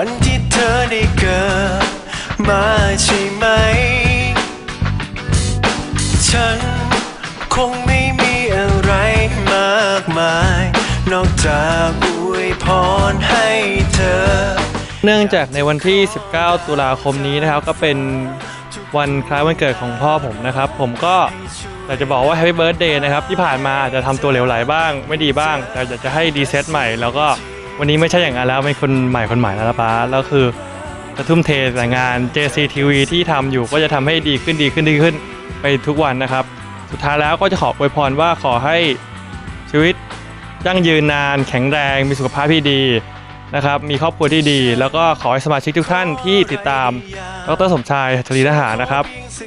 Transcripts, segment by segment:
ันที่เธอได้เกิดมาใช่ไหม ฉันคงไม่มีอะไรมากมาย นอกจากอวยพรให้เธอ เนื่องจากในวันที่ 19 ตุลาคมนี้นะครับ ก็เป็นวันคล้ายวันเกิดของพ่อผมนะครับ ผมก็อยากจะบอกว่าแฮปปี้เบิร์ดเดย์นะครับ ที่ผ่านมาอาจจะทำตัวเหลวไหลบ้าง ไม่ดีบ้าง แต่อยากจะให้ดีเซ็ตใหม่แล้วก็ วันนี้ไม่ใช่อย่างนั้นแล้วเป็นคนใหม่คนใหม่แล้วนะป้าแล้วคือจะทุ่มเทแต่งาน JCTV ที่ทำอยู่ก็จะทำให้ดีขึ้นดีขึ้นดีขึ้นไปทุกวันนะครับ สุดท้ายแล้วก็จะขออวยพรว่าขอให้ชีวิตยั่งยืนนาน แข็งแรงมีสุขภาพที่ดีนะครับมีครอบครัวที่ดี แล้วก็ขอให้สมาชิกทุกท่านที่ติดตามดรสมชายชลีทหารนะครับ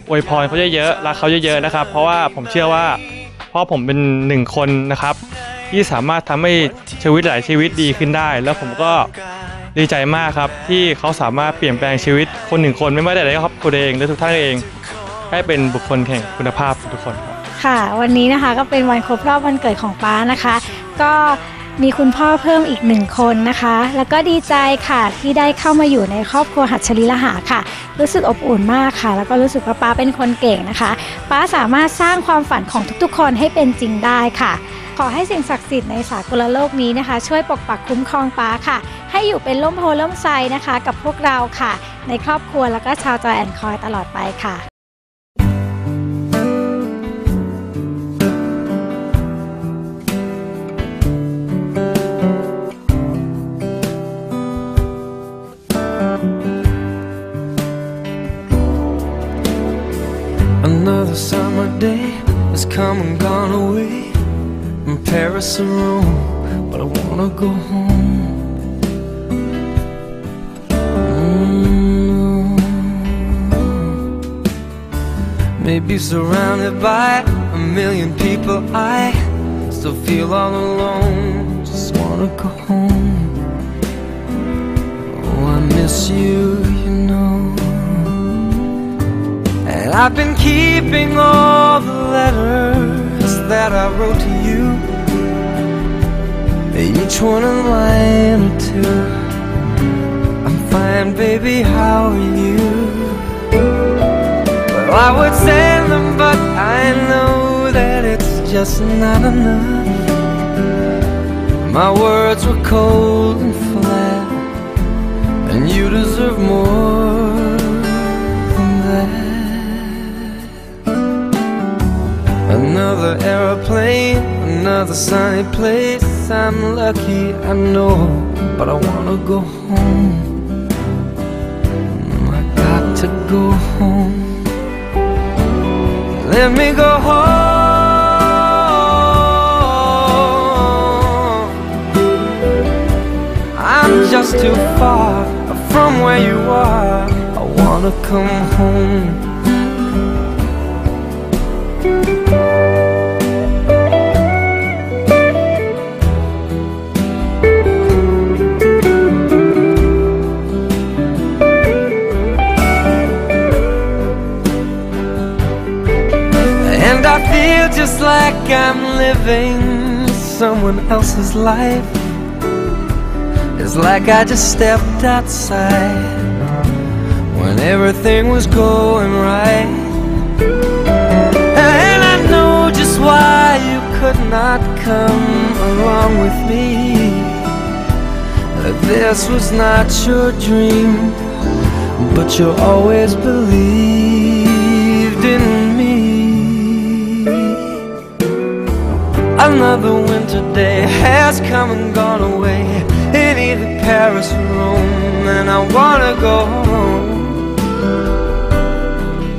อวยพรเขาเยอะๆรักเขาเยอะๆนะครับ เพราะว่าผมเชื่อว่าพ่อผมเป็นหนึ่งคนนะครับ ที่สามารถทำให้ชีวิตหลายชีวิตดีขึ้นได้ แล้วผมก็ดีใจมากครับที่เขาสามารถเปลี่ยนแปลงชีวิตคนหนึ่งคนไม่ว่าแต่ในครอบครัวเองหรือทุกท่านเอง ให้เป็นบุคคลแห่งคุณภาพทุกคนครับค่ะ วันนี้นะคะก็เป็นวันครบรอบวันเกิดของป้านะคะ ก็ มีคุณพ่อเพิ่มอีกหนึ่งคนนะคะ แล้วก็ดีใจค่ะที่ได้เข้ามาอยู่ในครอบครัวหัตถลีละหาค่ะ รู้สึกอบอุ่นมากค่ะ แล้วก็รู้สึกว่าป้าเป็นคนเก่งนะคะ ป้าสามารถสร้างความฝันของทุกๆ คนให้เป็นจริงได้ค่ะ ขอให้สิ่งศักดิ์สิทธิ์ในสากลโลกนี้นะคะ ช่วยปกปักคุ้มครองป้าค่ะ ให้อยู่เป็นล่มโพล่มไทรนะคะ กับพวกเราค่ะ ในครอบครัวแล้วก็ชาวจอยแอนคอยตลอดไปค่ะ Paris or Rome, but I wanna go home. Mm. Maybe surrounded by a million people, I still feel all alone. Just wanna go home. Oh, I miss you, you know. And I've been keeping all the letters that I wrote to you. Each one a line or two. I'm fine, baby, how are you? Well, I would send them, but I know that it's just not enough. My words were cold Another aeroplane, another sunny place. I'm lucky, I know, but I wanna go home. I got to go home. Let me go home. I'm just too far from where you are. I wanna come home. Just like I'm living someone else's life. It's like I just stepped outside when everything was going right. And I know just why you could not come along with me. This was not your dream, but you always believed Another winter day has come and gone away in either Paris or Rome, and I wanna go home.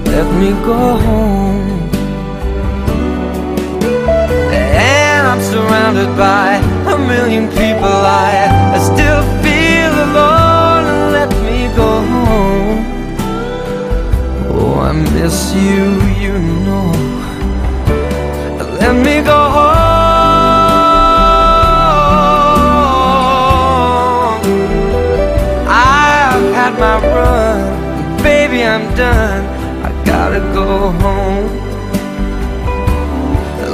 Let me go home. And I'm surrounded by a million people. I, I still feel alone. Let me go home. Oh, I miss you, you know. Let me go home. my run, baby, I'm done. I gotta go home.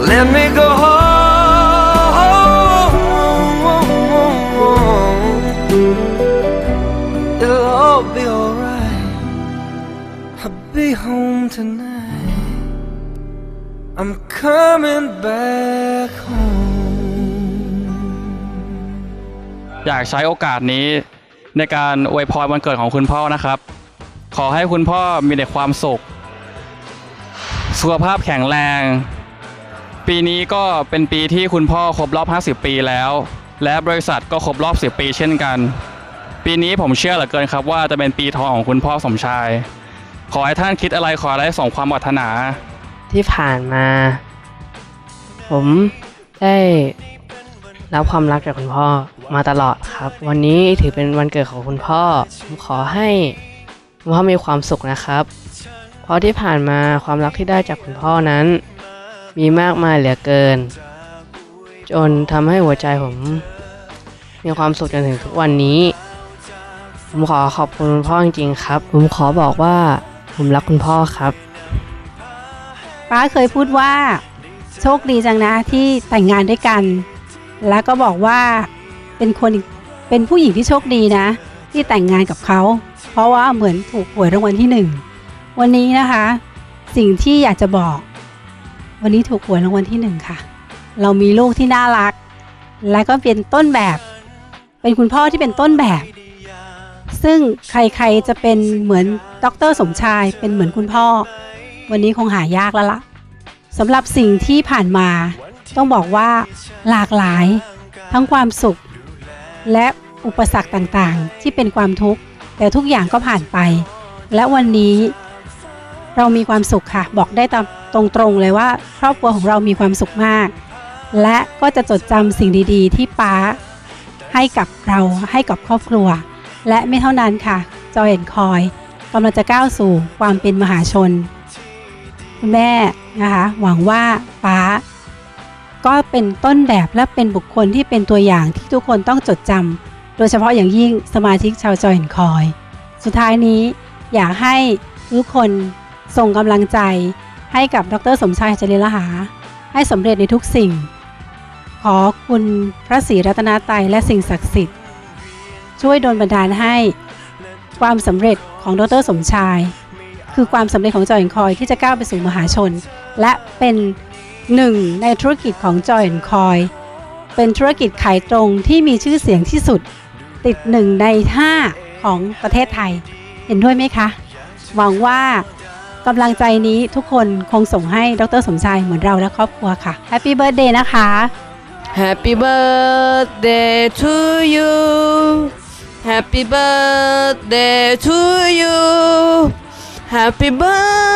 Let me go home. It'll all be alright. be home tonight. I'm coming back home. อยากใช้โอกาสนี้ ในการอวยพรวันเกิดของคุณพ่อนะครับ ขอให้คุณพ่อมีแต่ความสุข สุขภาพแข็งแรง ปีนี้ก็เป็นปีที่คุณพ่อครบรอบ 50 ปีแล้ว และบริษัทก็ครบรอบ 10 ปีเช่นกัน ปีนี้ผมเชื่อเหลือเกินครับว่าจะเป็นปีทองของคุณพ่อสมชาย ขอให้ท่านคิดอะไรขออะไรส่งความปรารถนา ที่ผ่านมา ผมได้รับความรักจากคุณพ่อ มาตลอดครับ วันนี้ถือเป็นวันเกิดของคุณพ่อ ผมขอให้คุณพ่อมีความสุขนะครับ เพราะที่ผ่านมาความรักที่ได้จากคุณพ่อนั้น มีมากมายเหลือเกิน จนทำให้หัวใจผม มีความสุขจนถึงทุกวันนี้ ผมขอขอบคุณคุณพ่อจริงๆครับ ผมขอบอกว่าผมรักคุณพ่อครับ ป้าเคยพูดว่า โชคดีจังนะที่แต่งงานด้วยกัน แล้วก็บอกว่า เป็นคนเป็นผู้หญิงที่โชคดีนะ ที่แต่งงานกับเขา เพราะว่าเหมือนถูกหวยรางวัลที่หนึ่งวันนี้นะคะ สิ่งที่อยากจะบอก วันนี้ถูกหวยรางวัลที่หนึ่งค่ะ เรามีลูกที่น่ารัก และก็เป็นต้นแบบ เป็นคุณพ่อที่เป็นต้นแบบ ซึ่งใครๆจะเป็นเหมือนดรสมชาย เป็นเหมือนคุณพ่อ วันนี้คงหายากแล้วล่ะสำหรับสิ่งที่ผ่านมา ต้องบอกว่าหลากหลาย ทั้งความสุข และอุปสรรคต่างๆ ที่เป็นความทุกข์ แต่ทุกอย่างก็ผ่านไป และวันนี้เรามีความสุขค่ะ บอกได้ตามตรงๆเลยว่า ครอบครัวของเรามีความสุขมาก และก็จะจดจำสิ่งดีๆ ที่ป้าให้กับเราให้กับครอบครัว และไม่เท่านั้นค่ะจอยแอนคอยกำลังจะก้าวสู่ความเป็นมหาชนคุณแม่นะคะ หวังว่าป้า ก็เป็นต้นแบบและเป็นบุคคลที่เป็นตัวอย่างที่ทุกคนต้องจดจำโดยเฉพาะอย่างยิ่งสมาชิกชาวจอยแอนคอย สุดท้ายนี้อยากให้ทุกคนส่งกำลังใจให้กับดรสมชายจริลหา ให้สำเร็จในทุกสิ่ง ขอคุณพระศรีรัตนตรัยและสิ่งศักดิ์สิทธิ์ ช่วยดลบันดาลให้ความสำเร็จของดรสมชาย คือความสำเร็จของจอยแอนคอยที่จะก้าวไปสู่มหาชน และเป็น หนึ่งในธุรกิจของจอยแอนคอยเป็นธุรกิจขายตรงที่มีชื่อเสียงที่สุด ติดหนึ่งในห้าของประเทศไทย เห็นด้วยไหมคะ หวังว่ากำลังใจนี้ทุกคนคงส่งให้ดรสมชายเหมือนเราและครอบครัวค่ะแฮปปี้เบิร์ดเดย์นะคะ Happy birthday to you Happy birthday to you Happy birthday